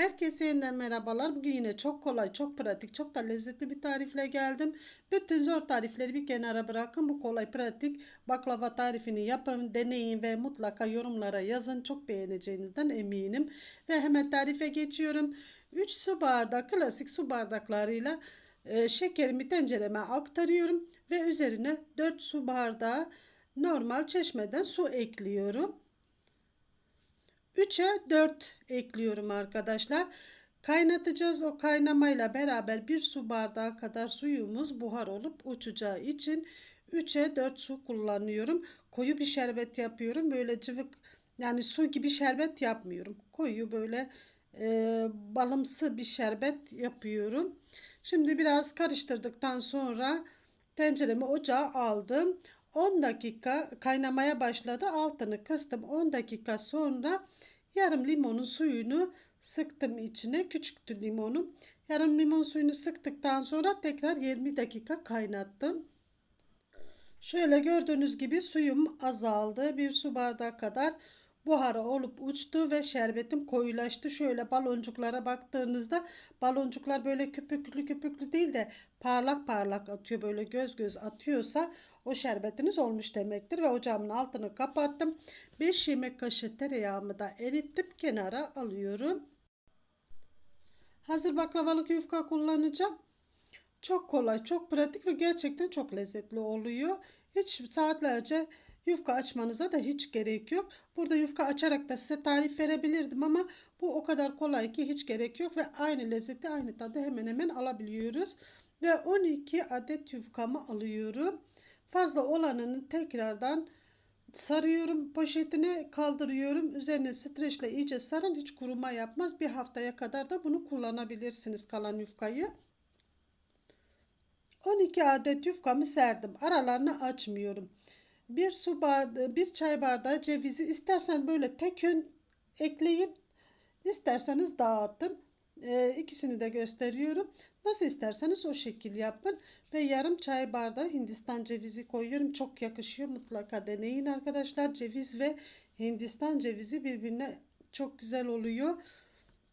Herkese yeniden merhabalar. Bugün yine çok kolay, çok pratik, çok da lezzetli bir tarifle geldim. Bütün zor tarifleri bir kenara bırakın. Bu kolay, pratik baklava tarifini yapın, deneyin ve mutlaka yorumlara yazın. Çok beğeneceğinizden eminim. Ve hemen tarife geçiyorum. 3 su bardağı, klasik su bardaklarıyla e, şekerimi tencereme aktarıyorum. Ve üzerine 4 su bardağı normal çeşmeden su ekliyorum. 3'e 4 ekliyorum arkadaşlar. Kaynatacağız. O kaynamayla beraber bir su bardağı kadar suyumuz buhar olup uçacağı için 3'e 4 su kullanıyorum. Koyu bir şerbet yapıyorum. Böyle cıvık yani su gibi şerbet yapmıyorum. Koyu böyle e, balımsı bir şerbet yapıyorum. Şimdi biraz karıştırdıktan sonra tenceremi ocağa aldım. 10 dakika kaynamaya başladı. Altını kıstım. 10 dakika sonra yarım limonun suyunu sıktım içine. Küçüktü limonum. Yarım limon suyunu sıktıktan sonra tekrar 20 dakika kaynattım. Şöyle gördüğünüz gibi suyum azaldı. Bir su bardağı kadar buharı olup uçtu ve şerbetim koyulaştı. Şöyle baloncuklara baktığınızda baloncuklar böyle köpüklü köpüklü değil de parlak parlak atıyor. Böyle göz göz atıyorsa o şerbetiniz olmuş demektir. Ve ocağımın altını kapattım. 5 yemek kaşığı tereyağımı da erittim. Kenara alıyorum. Hazır baklavalık yufka kullanacağım. Çok kolay, çok pratik ve gerçekten çok lezzetli oluyor. Hiç saatlerce yufka açmanıza da hiç gerek yok. Burada yufka açarak da size tarif verebilirdim ama bu o kadar kolay ki hiç gerek yok ve aynı lezzeti, aynı tadı hemen hemen alabiliyoruz. Ve 12 adet yufkamı alıyorum. Fazla olanını tekrardan sarıyorum poşetine kaldırıyorum. Üzerine streçle iyice sarın hiç kuruma yapmaz. Bir haftaya kadar da bunu kullanabilirsiniz kalan yufkayı. 12 adet yufkamı serdim. Aralarını açmıyorum. Bir su bardağı, bir çay bardağı cevizi istersen böyle tek yön ekleyin. İsterseniz dağıtın. Ee, ikisini de gösteriyorum. Nasıl isterseniz o şekil yapın. Ve yarım çay bardağı Hindistan cevizi koyuyorum. Çok yakışıyor. Mutlaka deneyin arkadaşlar. Ceviz ve Hindistan cevizi birbirine çok güzel oluyor.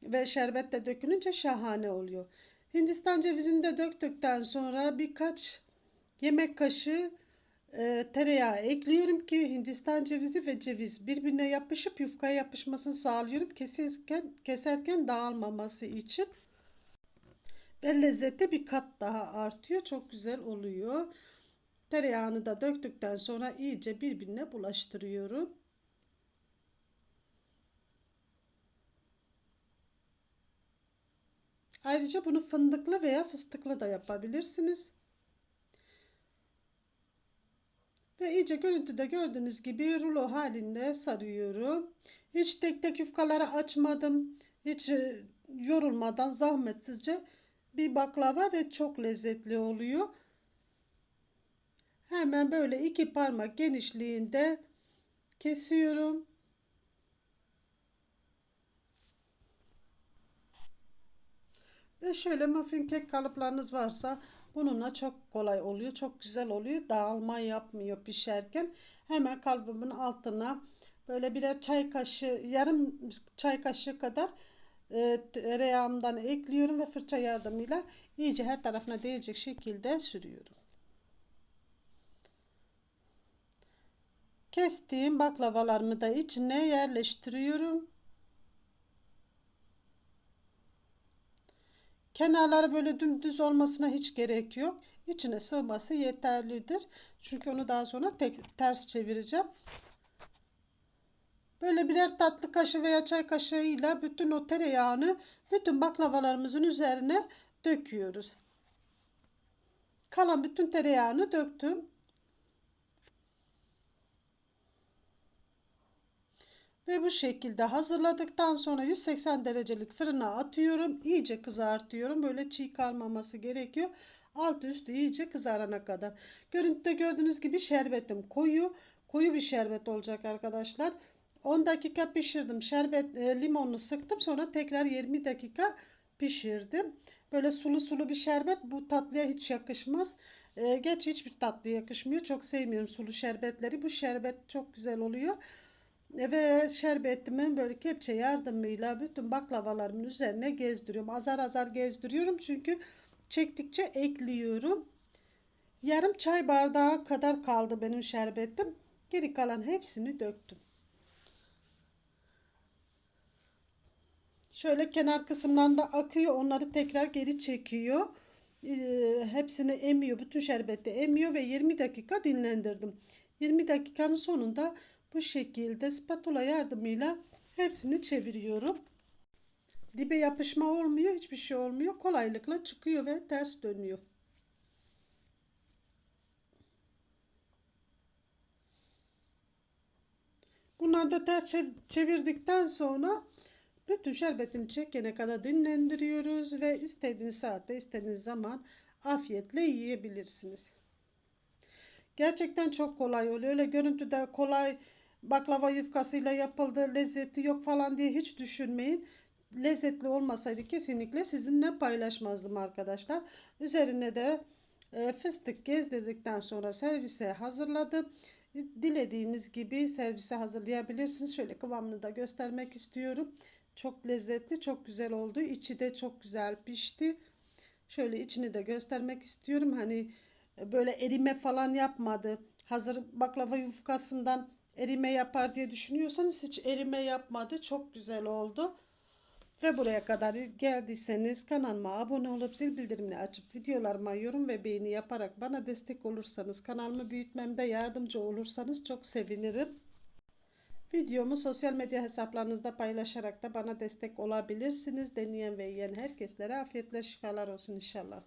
Ve şerbet de dökülünce şahane oluyor. Hindistan cevizini de döktükten sonra birkaç yemek kaşığı e, tereyağı ekliyorum ki Hindistan cevizi ve ceviz birbirine yapışıp yufkaya yapışmasını sağlıyorum. Keserken, keserken dağılmaması için. Ve lezzette bir kat daha artıyor. Çok güzel oluyor. Tereyağını da döktükten sonra iyice birbirine bulaştırıyorum. Ayrıca bunu fındıklı veya fıstıklı da yapabilirsiniz. Ve iyice görüntüde gördüğünüz gibi rulo halinde sarıyorum. Hiç tek tek yufkaları açmadım. Hiç e, yorulmadan zahmetsizce bir baklava ve çok lezzetli oluyor. Hemen böyle iki parmak genişliğinde kesiyorum. Ve şöyle muffin kek kalıplarınız varsa bununla çok kolay oluyor. Çok güzel oluyor. Dağılma yapmıyor pişerken. Hemen kalıbımın altına böyle birer çay kaşığı, yarım çay kaşığı kadar e, tereyağımdan ekliyorum ve fırça yardımıyla iyice her tarafına değecek şekilde sürüyorum. Kestiğim baklavalarımı da içine yerleştiriyorum. Kenarları böyle dümdüz olmasına hiç gerek yok. İçine sığması yeterlidir. Çünkü onu daha sonra tek, ters çevireceğim. Böyle birer tatlı kaşığı veya çay kaşığıyla bütün o tereyağını bütün baklavalarımızın üzerine döküyoruz. Kalan bütün tereyağını döktüm. Ve bu şekilde hazırladıktan sonra 180 derecelik fırına atıyorum. İyice kızartıyorum. Böyle çiğ kalmaması gerekiyor. Alt üstü iyice kızarana kadar. Görüntüde gördüğünüz gibi şerbetim koyu. Koyu bir şerbet olacak arkadaşlar. 10 dakika pişirdim. Şerbet e, limonunu sıktım. Sonra tekrar 20 dakika pişirdim. Böyle sulu sulu bir şerbet bu tatlıya hiç yakışmaz. E, geç hiçbir tatlı yakışmıyor. Çok sevmiyorum sulu şerbetleri. Bu şerbet çok güzel oluyor. Ve şerbetimi böyle kepçe yardımıyla bütün baklavalarımın üzerine gezdiriyorum. Azar azar gezdiriyorum çünkü çektikçe ekliyorum. Yarım çay bardağı kadar kaldı benim şerbetim. Geri kalan hepsini döktüm. Şöyle kenar kısımlarında akıyor. Onları tekrar geri çekiyor. Ee, hepsini emiyor. Bütün şerbeti emiyor ve 20 dakika dinlendirdim. 20 dakikanın sonunda bu şekilde spatula yardımıyla hepsini çeviriyorum. Dibe yapışma olmuyor. Hiçbir şey olmuyor. Kolaylıkla çıkıyor ve ters dönüyor. Bunları da ters çevirdikten sonra bütün şerbetini çekene kadar dinlendiriyoruz ve istediğiniz saatte istediğiniz zaman afiyetle yiyebilirsiniz. Gerçekten çok kolay oluyor. Öyle görüntüde kolay baklava yufkasıyla yapıldı, lezzeti yok falan diye hiç düşünmeyin. Lezzetli olmasaydı kesinlikle sizinle paylaşmazdım arkadaşlar. Üzerine de e, fıstık gezdirdikten sonra servise hazırladım. Dilediğiniz gibi servise hazırlayabilirsiniz. Şöyle kıvamını da göstermek istiyorum. Çok lezzetli, çok güzel oldu. İçi de çok güzel pişti. Şöyle içini de göstermek istiyorum. Hani böyle erime falan yapmadı. Hazır baklava yufkasından erime yapar diye düşünüyorsanız hiç erime yapmadı. Çok güzel oldu. Ve buraya kadar geldiyseniz kanalıma abone olup zil bildirimini açıp videolarıma yorum ve beğeni yaparak bana destek olursanız kanalımı büyütmemde yardımcı olursanız çok sevinirim. Videomu sosyal medya hesaplarınızda paylaşarak da bana destek olabilirsiniz. Deneyen ve yiyen herkeslere afiyetle şifalar olsun inşallah.